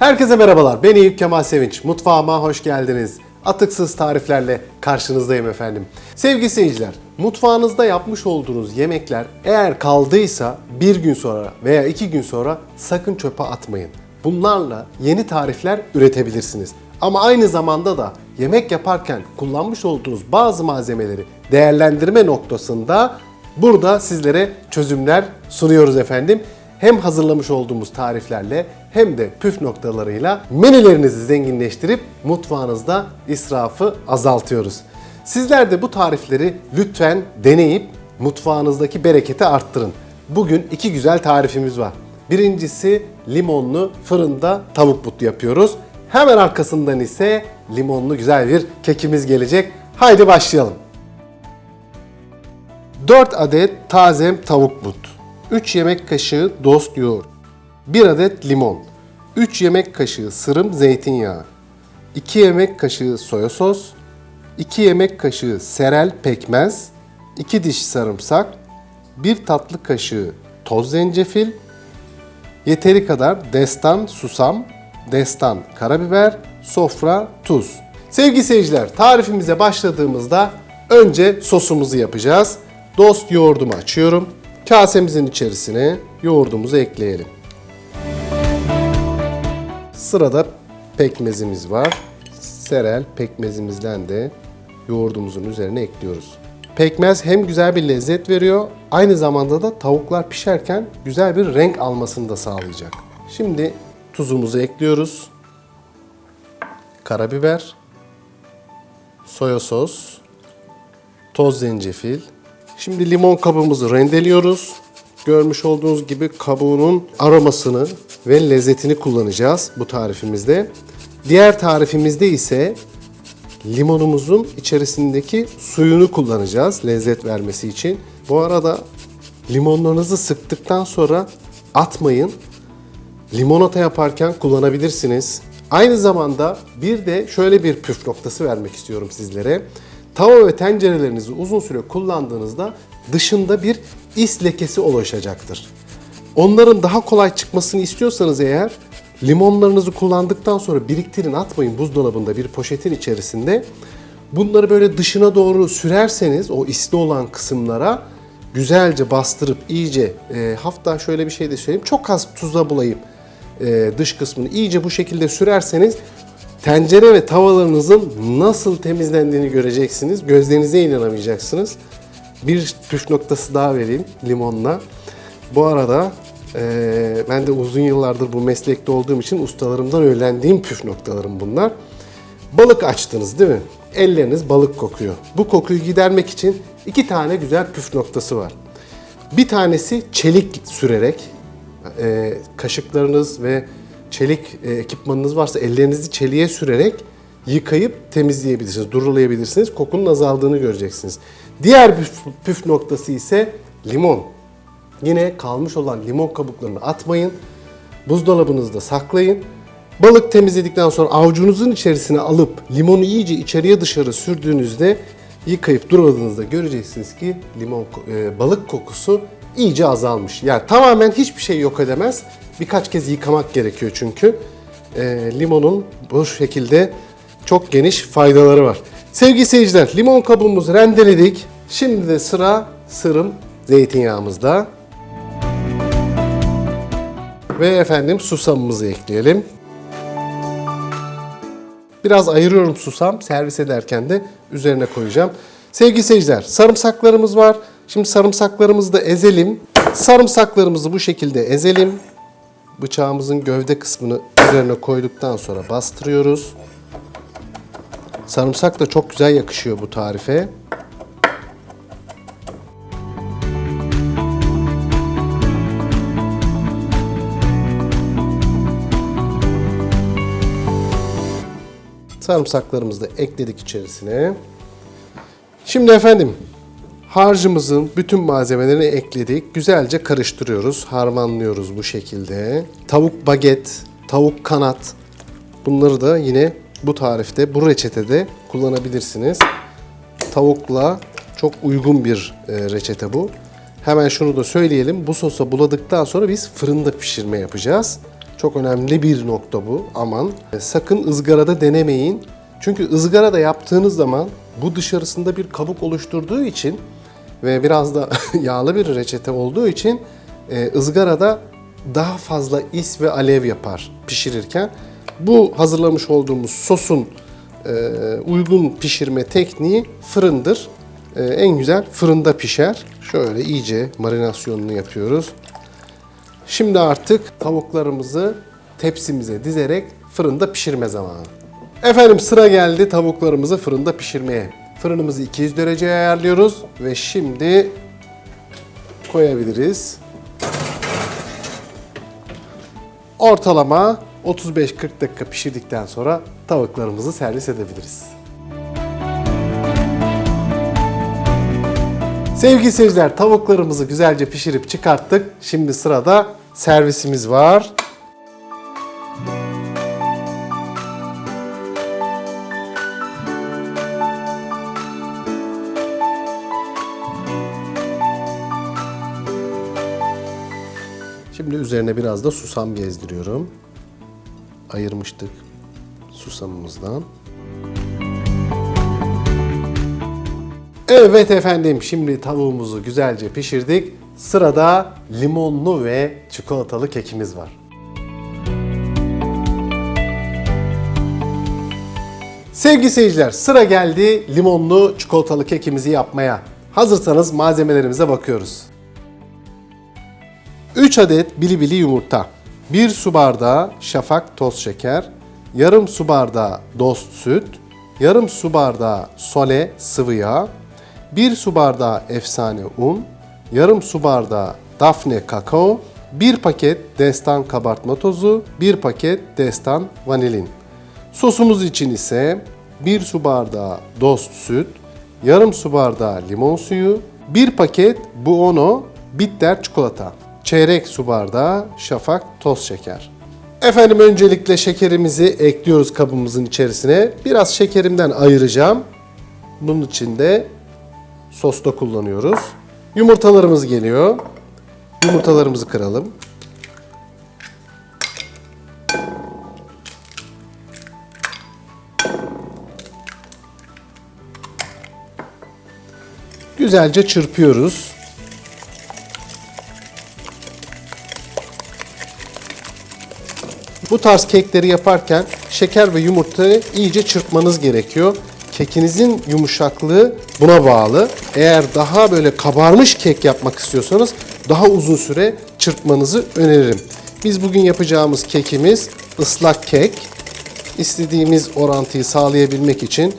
Herkese merhabalar. Ben Eyüp Kemal Sevinç. Mutfağıma hoş geldiniz. Atıksız tariflerle karşınızdayım efendim. Sevgili seyirciler, mutfağınızda yapmış olduğunuz yemekler eğer kaldıysa bir gün sonra veya iki gün sonra sakın çöpe atmayın. Bunlarla yeni tarifler üretebilirsiniz. Ama aynı zamanda da yemek yaparken kullanmış olduğunuz bazı malzemeleri değerlendirme noktasında burada sizlere çözümler sunuyoruz efendim hem hazırlamış olduğumuz tariflerle hem de püf noktalarıyla menülerinizi zenginleştirip mutfağınızda israfı azaltıyoruz. Sizler de bu tarifleri lütfen deneyip mutfağınızdaki bereketi arttırın. Bugün iki güzel tarifimiz var. Birincisi limonlu fırında tavuk butu yapıyoruz. Hemen arkasından ise limonlu güzel bir kekimiz gelecek. Haydi başlayalım. 4 adet taze tavuk but, 3 yemek kaşığı dost yoğurt, 1 adet limon, 3 yemek kaşığı sırım zeytinyağı, 2 yemek kaşığı soya sos, 2 yemek kaşığı serel pekmez, 2 diş sarımsak, 1 tatlı kaşığı toz zencefil, Yeteri kadar destan susam, destan karabiber, sofra tuz. Sevgili seyirciler tarifimize başladığımızda önce sosumuzu yapacağız. Dost yoğurdumu açıyorum. Kasemizin içerisine yoğurdumuzu ekleyelim. Sırada pekmezimiz var. Serel pekmezimizden de yoğurdumuzun üzerine ekliyoruz. Pekmez hem güzel bir lezzet veriyor, aynı zamanda da tavuklar pişerken güzel bir renk almasını da sağlayacak. Şimdi tuzumuzu ekliyoruz. Karabiber, soya sos, toz zencefil. Şimdi limon kabımızı rendeliyoruz. Görmüş olduğunuz gibi kabuğunun aromasını ve lezzetini kullanacağız bu tarifimizde. Diğer tarifimizde ise limonumuzun içerisindeki suyunu kullanacağız lezzet vermesi için. Bu arada limonlarınızı sıktıktan sonra atmayın. Limonata yaparken kullanabilirsiniz. Aynı zamanda bir de şöyle bir püf noktası vermek istiyorum sizlere. Tava ve tencerelerinizi uzun süre kullandığınızda dışında bir is lekesi oluşacaktır. Onların daha kolay çıkmasını istiyorsanız eğer limonlarınızı kullandıktan sonra biriktirin atmayın buzdolabında bir poşetin içerisinde. Bunları böyle dışına doğru sürerseniz o isli olan kısımlara güzelce bastırıp iyice e, hatta şöyle bir şey de söyleyeyim çok az tuzla bulayıp e, dış kısmını iyice bu şekilde sürerseniz tencere ve tavalarınızın nasıl temizlendiğini göreceksiniz. Gözlerinize inanamayacaksınız. Bir püf noktası daha vereyim limonla. Bu arada eee, ben de uzun yıllardır bu meslekte olduğum için ustalarımdan öğrendiğim püf noktalarım bunlar. Balık açtınız değil mi? Elleriniz balık kokuyor. Bu kokuyu gidermek için iki tane güzel püf noktası var. Bir tanesi çelik sürerek, e, kaşıklarınız ve çelik e, ekipmanınız varsa ellerinizi çeliğe sürerek yıkayıp temizleyebilirsiniz, durulayabilirsiniz. Kokunun azaldığını göreceksiniz. Diğer püf, püf noktası ise limon. Yine kalmış olan limon kabuklarını atmayın. Buzdolabınızda saklayın. Balık temizledikten sonra avucunuzun içerisine alıp limonu iyice içeriye dışarı sürdüğünüzde yıkayıp duruladığınızda göreceksiniz ki limon e, balık kokusu iyice azalmış. Yani tamamen hiçbir şey yok edemez. Birkaç kez yıkamak gerekiyor çünkü. E, limonun bu şekilde çok geniş faydaları var. Sevgili seyirciler, limon kabuğumuzu rendeledik. Şimdi de sıra sırım zeytinyağımızda. Ve efendim susamımızı ekleyelim. Biraz ayırıyorum susam. Servis ederken de üzerine koyacağım. Sevgili seyirciler, sarımsaklarımız var. Şimdi sarımsaklarımızı da ezelim. Sarımsaklarımızı bu şekilde ezelim. Bıçağımızın gövde kısmını üzerine koyduktan sonra bastırıyoruz. Sarımsak da çok güzel yakışıyor bu tarife. Sarımsaklarımızı da ekledik içerisine. Şimdi efendim harcımızın bütün malzemelerini ekledik. Güzelce karıştırıyoruz, harmanlıyoruz bu şekilde. Tavuk baget, tavuk kanat bunları da yine bu tarifte, bu reçetede kullanabilirsiniz. Tavukla çok uygun bir e, reçete bu. Hemen şunu da söyleyelim. Bu sosa buladıktan sonra biz fırında pişirme yapacağız. Çok önemli bir nokta bu. Aman E, sakın ızgarada denemeyin. Çünkü ızgarada yaptığınız zaman bu dışarısında bir kabuk oluşturduğu için ve biraz da yağlı bir reçete olduğu için e, ızgarada daha fazla is ve alev yapar pişirirken. Bu hazırlamış olduğumuz sosun e, uygun pişirme tekniği fırındır. En güzel fırında pişer. Şöyle iyice marinasyonunu yapıyoruz. Şimdi artık tavuklarımızı tepsimize dizerek fırında pişirme zamanı. Efendim sıra geldi tavuklarımızı fırında pişirmeye. Fırınımızı 200 dereceye ayarlıyoruz ve şimdi koyabiliriz. Ortalama 35-40 dakika pişirdikten sonra tavuklarımızı servis edebiliriz. Sevgili seyirciler tavuklarımızı güzelce pişirip çıkarttık. Şimdi sırada servisimiz var. Şimdi üzerine biraz da susam gezdiriyorum. Ayırmıştık susamımızdan. Evet efendim şimdi tavuğumuzu güzelce pişirdik. Sırada limonlu ve çikolatalı kekimiz var. Sevgili seyirciler sıra geldi limonlu çikolatalı kekimizi yapmaya. Hazırsanız malzemelerimize bakıyoruz. 3 adet bilibili yumurta, 1 su bardağı şafak toz şeker, yarım su bardağı dost süt, yarım su bardağı sole sıvı yağ, 1 su bardağı efsane un, yarım su bardağı dafne kakao, 1 paket destan kabartma tozu, 1 paket destan vanilin. Sosumuz için ise 1 su bardağı dost süt, yarım su bardağı limon suyu, 1 paket buono bitter çikolata, çeyrek su bardağı şafak toz şeker. Efendim öncelikle şekerimizi ekliyoruz kabımızın içerisine. Biraz şekerimden ayıracağım. Bunun için de sosta kullanıyoruz. Yumurtalarımız geliyor. Yumurtalarımızı kıralım. Güzelce çırpıyoruz. Bu tarz kekleri yaparken şeker ve yumurtayı iyice çırpmanız gerekiyor. Kekinizin yumuşaklığı buna bağlı. Eğer daha böyle kabarmış kek yapmak istiyorsanız daha uzun süre çırpmanızı öneririm. Biz bugün yapacağımız kekimiz ıslak kek. İstediğimiz orantıyı sağlayabilmek için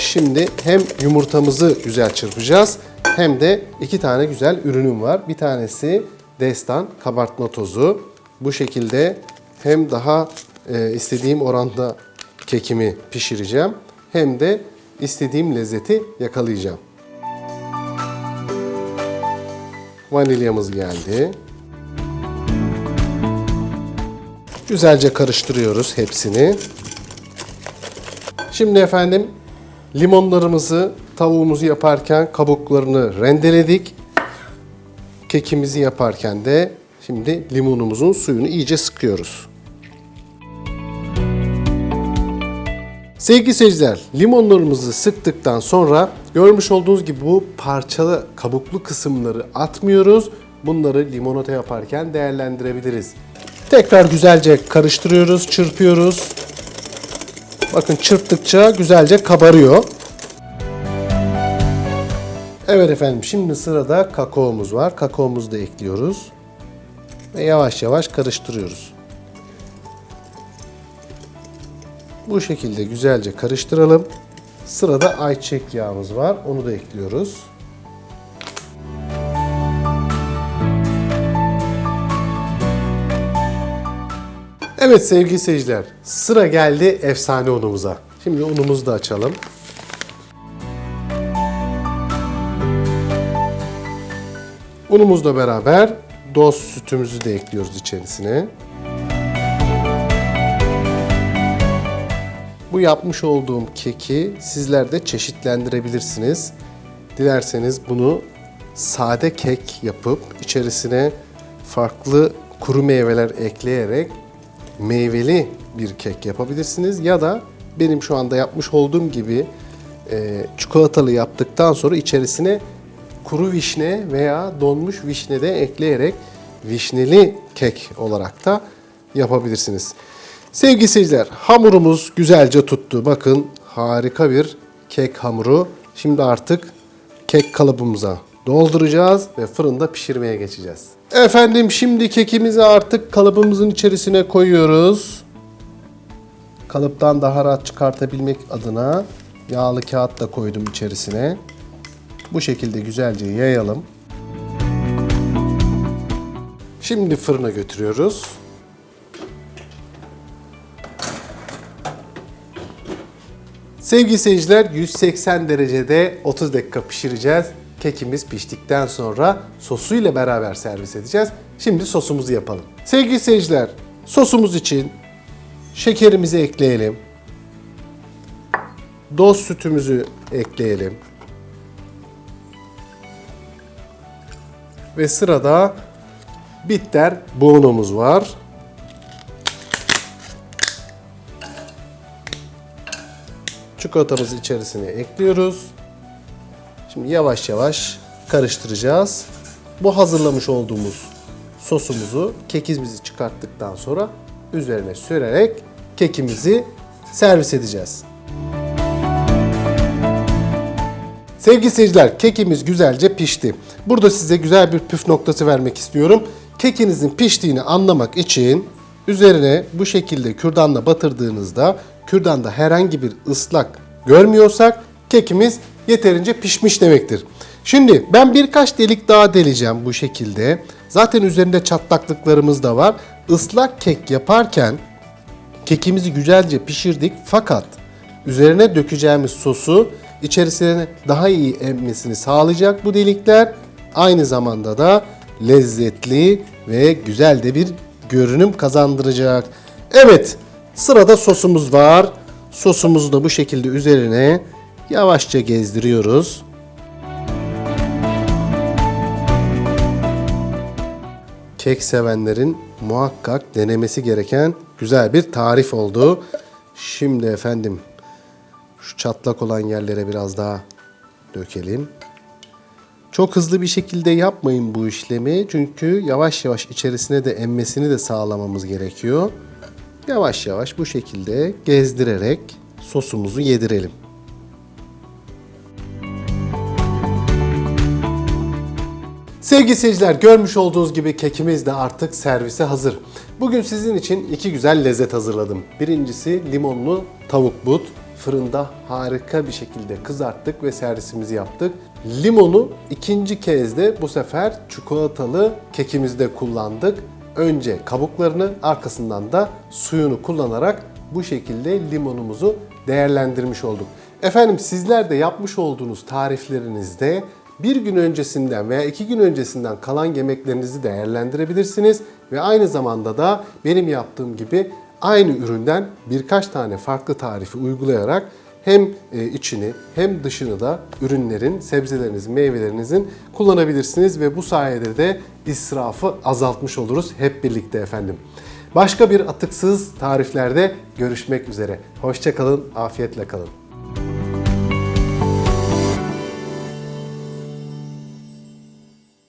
şimdi hem yumurtamızı güzel çırpacağız hem de iki tane güzel ürünüm var. Bir tanesi destan kabartma tozu. Bu şekilde hem daha e, istediğim oranda kekimi pişireceğim hem de istediğim lezzeti yakalayacağım. Vanilyamız geldi. Güzelce karıştırıyoruz hepsini. Şimdi efendim limonlarımızı tavuğumuzu yaparken kabuklarını rendeledik. Kekimizi yaparken de şimdi limonumuzun suyunu iyice sıkıyoruz. Sevgili seyirciler, limonlarımızı sıktıktan sonra görmüş olduğunuz gibi bu parçalı kabuklu kısımları atmıyoruz. Bunları limonata yaparken değerlendirebiliriz. Tekrar güzelce karıştırıyoruz, çırpıyoruz. Bakın çırptıkça güzelce kabarıyor. Evet efendim şimdi sırada kakaomuz var. Kakaomuzu da ekliyoruz. Ve yavaş yavaş karıştırıyoruz. Bu şekilde güzelce karıştıralım. Sırada ayçiçek yağımız var. Onu da ekliyoruz. Evet sevgili seyirciler, sıra geldi efsane unumuza. Şimdi unumuzu da açalım. Unumuzla beraber doz sütümüzü de ekliyoruz içerisine. Bu yapmış olduğum keki sizler de çeşitlendirebilirsiniz. Dilerseniz bunu sade kek yapıp içerisine farklı kuru meyveler ekleyerek meyveli bir kek yapabilirsiniz ya da benim şu anda yapmış olduğum gibi e, çikolatalı yaptıktan sonra içerisine kuru vişne veya donmuş vişne de ekleyerek vişneli kek olarak da yapabilirsiniz. Sevgili seyirciler hamurumuz güzelce tuttu. Bakın harika bir kek hamuru. Şimdi artık kek kalıbımıza dolduracağız ve fırında pişirmeye geçeceğiz. Efendim şimdi kekimizi artık kalıbımızın içerisine koyuyoruz. Kalıptan daha rahat çıkartabilmek adına yağlı kağıt da koydum içerisine. Bu şekilde güzelce yayalım. Şimdi fırına götürüyoruz. Sevgili seyirciler 180 derecede 30 dakika pişireceğiz. Kekimiz piştikten sonra sosuyla beraber servis edeceğiz. Şimdi sosumuzu yapalım. Sevgili seyirciler sosumuz için şekerimizi ekleyelim. Doz sütümüzü ekleyelim. Ve sırada bitter buğunumuz var. Çikolatamızı içerisine ekliyoruz. Şimdi yavaş yavaş karıştıracağız. Bu hazırlamış olduğumuz sosumuzu kekimizi çıkarttıktan sonra üzerine sürerek kekimizi servis edeceğiz. Sevgili seyirciler, kekimiz güzelce pişti. Burada size güzel bir püf noktası vermek istiyorum. Kekinizin piştiğini anlamak için üzerine bu şekilde kürdanla batırdığınızda kürdanda herhangi bir ıslak görmüyorsak kekimiz yeterince pişmiş demektir. Şimdi ben birkaç delik daha deleceğim bu şekilde. Zaten üzerinde çatlaklıklarımız da var. Islak kek yaparken kekimizi güzelce pişirdik fakat üzerine dökeceğimiz sosu içerisine daha iyi emmesini sağlayacak bu delikler. Aynı zamanda da lezzetli ve güzel de bir görünüm kazandıracak. Evet, sırada sosumuz var. Sosumuzu da bu şekilde üzerine yavaşça gezdiriyoruz. Kek sevenlerin muhakkak denemesi gereken güzel bir tarif oldu. Şimdi efendim şu çatlak olan yerlere biraz daha dökelim. Çok hızlı bir şekilde yapmayın bu işlemi. Çünkü yavaş yavaş içerisine de emmesini de sağlamamız gerekiyor. Yavaş yavaş bu şekilde gezdirerek sosumuzu yedirelim. Sevgili seyirciler görmüş olduğunuz gibi kekimiz de artık servise hazır. Bugün sizin için iki güzel lezzet hazırladım. Birincisi limonlu tavuk but. Fırında harika bir şekilde kızarttık ve servisimizi yaptık. Limonu ikinci kez de bu sefer çikolatalı kekimizde kullandık. Önce kabuklarını arkasından da suyunu kullanarak bu şekilde limonumuzu değerlendirmiş olduk. Efendim sizler de yapmış olduğunuz tariflerinizde bir gün öncesinden veya iki gün öncesinden kalan yemeklerinizi değerlendirebilirsiniz ve aynı zamanda da benim yaptığım gibi aynı üründen birkaç tane farklı tarifi uygulayarak hem e, içini hem dışını da ürünlerin, sebzelerinizin, meyvelerinizin kullanabilirsiniz ve bu sayede de israfı azaltmış oluruz hep birlikte efendim. Başka bir atıksız tariflerde görüşmek üzere. Hoşçakalın, afiyetle kalın.